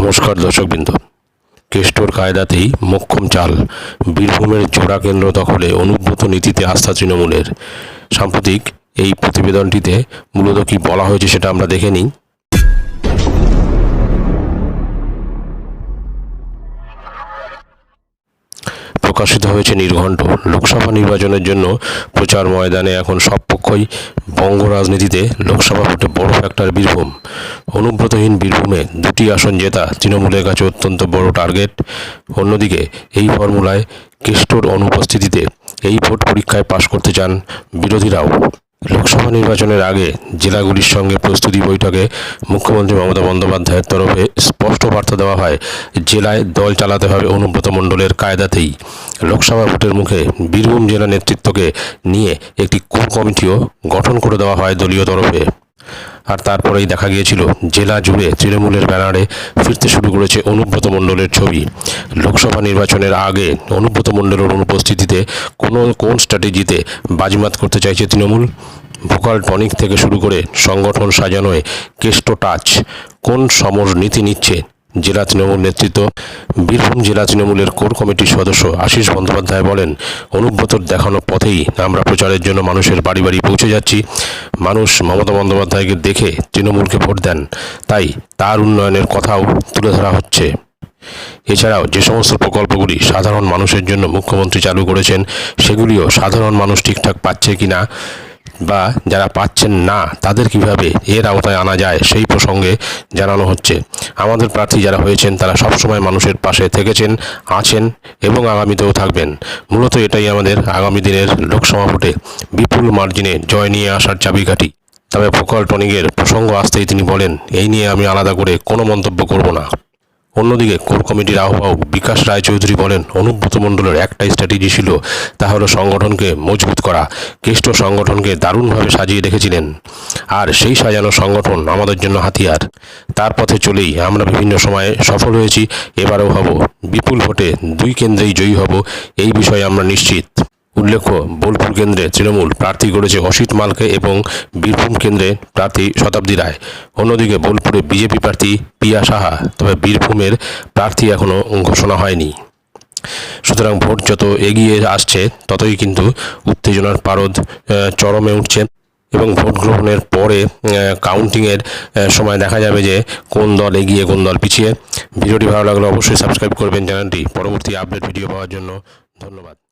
নমস্কার দর্শকবৃন্দ। কেষ্টর কায়দাতেই মোক্ষম চাল, বীরভূমের জোড়া কেন্দ্র দখলে অনুব্রত নীতিতে আস্থা তৃণমূলের। সাম্প্রতিক এই প্রতিবেদনটিতে মূলত কি বলা হয়েছে সেটা আমরা দেখে নিই। প্রকাশিত হয়েছে নির্ঘণ্ট। লোকসভা নির্বাচনের জন্য প্রচার ময়দানে এখন সব পক্ষই বঙ্গ রাজনীতিতে লোকসভা ভোটে বড় ফ্যাক্টর বীরভূম। অনুব্রতহীন বীরভূমে দুটি আসন জেতা তৃণমূলের কাছে অত্যন্ত বড় টার্গেট। অন্যদিকে এই ফর্মুলায় কেষ্টর অনুপস্থিতিতে এই ভোট পরীক্ষায় পাশ করতে চান বিরোধীরাও। লোকসভা নির্বাচনের আগে জেলাগুলির সঙ্গে প্রস্তুতি বৈঠকে মুখ্যমন্ত্রী মমতা বন্দ্যোপাধ্যায়ের তরফে স্পষ্ট বার্তা দেওয়া হয়, জেলায় দল চালাতে হবে অনুব্রত মণ্ডলের কায়দাতেই। লোকসভা ভোটের মুখে বীরভূম জেলা নেতৃত্বকে নিয়ে একটি কো কমিটিও গঠন করে দেওয়া হয় দলীয় তরফে। আর তারপরেই দেখা গিয়েছিল, জেলা জুড়ে তৃণমূলের ব্যানারে ফিরতে শুরু করেছে অনুব্রত মণ্ডলের ছবি। লোকসভা নির্বাচনের আগে অনুব্রত মণ্ডলের অনুপস্থিতিতে কোনো কোন স্ট্র্যাটেজিতে বাজিমাত করতে চাইছে তৃণমূল? ভোকাল টনিক থেকে শুরু করে সংগঠন সাজানোয় কেষ্ট টাচ, কোন সমর নীতি নিচ্ছে জেলা তৃণমূল নেতৃত্ব, বীরভূম জেলা তৃণমূলের কোর কমিটির সদস্য আশিস বন্দ্যোপাধ্যায় বলেন অনুব্রতর দেখানো পথেই আমরা প্রচারের জন্য মানুষের বাড়ি বাড়ি পৌঁছে যাচ্ছি। মানুষ মমতা বন্দ্যোপাধ্যায়কে দেখে তৃণমূলকে ভোট দেন। তাই তার উন্নয়নের কথাও তুলে ধরা হচ্ছে। এছাড়াও যে সমস্ত প্রকল্পগুলি সাধারণ মানুষের জন্য মুখ্যমন্ত্রী চালু করেছেন, সেগুলিও সাধারণ মানুষ ঠিকঠাক পাচ্ছে কিনা বা যারা পাচ্ছেন না, তাদের কীভাবে এর আওতায় আনা যায় সেই প্রসঙ্গে জানানো হচ্ছে। আমাদের প্রার্থী যারা হয়েছেন, তারা সবসময় মানুষের পাশে থেকেছেন, আছেন এবং আগামীতেও থাকবেন। মূলত এটাই আমাদের আগামী দিনের লোকসভা ভোটে বিপুল মার্জিনে জয় নিয়ে আসার চাবিকাঠি। তবে ভোকাল টনিকের প্রসঙ্গ আসতেই তিনি বলেন, এই নিয়ে আমি আলাদা করে কোনো মন্তব্য করব না। অন্যদিকে কোর কমিটির আহ্বায়ক বিকাশ রায়চৌধুরী বলেন, অনুব্রত মণ্ডলের একটাই স্ট্র্যাটেজি ছিল তা হলো সংগঠনকে মজবুত করা। কেষ্ট সংগঠনকে দারুণভাবে সাজিয়ে রেখেছিলেন আর সেই সাজানো সংগঠন আমাদের জন্য হাতিয়ার। তার পথে চলেই আমরা বিভিন্ন সময়ে সফল হয়েছি, এবারেও হব। বিপুল ভোটে দুই কেন্দ্রেই জয়ী হব, এই বিষয়ে আমরা নিশ্চিত। উল্লেখ্য, বোলপুর কেন্দ্রে তৃণমূল প্রার্থী করেছে অসিত মালকে এবং বীরভূম কেন্দ্রে প্রার্থী শতাব্দী রায়। অন্যদিকে বোলপুরে বিজেপি প্রার্থী পিয়া সাহা, তবে বীরভূমের প্রার্থী এখনও ঘোষণা হয়নি। সুতরাং ভোট যত এগিয়ে আসছে, ততই কিন্তু উত্তেজনার পারদ চরমে উঠছে এবং ভোট গ্রহণের পরে কাউন্টিংয়ের সময় দেখা যাবে যে কোন দল এগিয়ে, কোন দল পিছিয়ে। ভিডিওটি ভালো লাগলে অবশ্যই সাবস্ক্রাইব করবেন চ্যানেলটি। পরবর্তী আপডেট ভিডিও পাওয়ার জন্য ধন্যবাদ।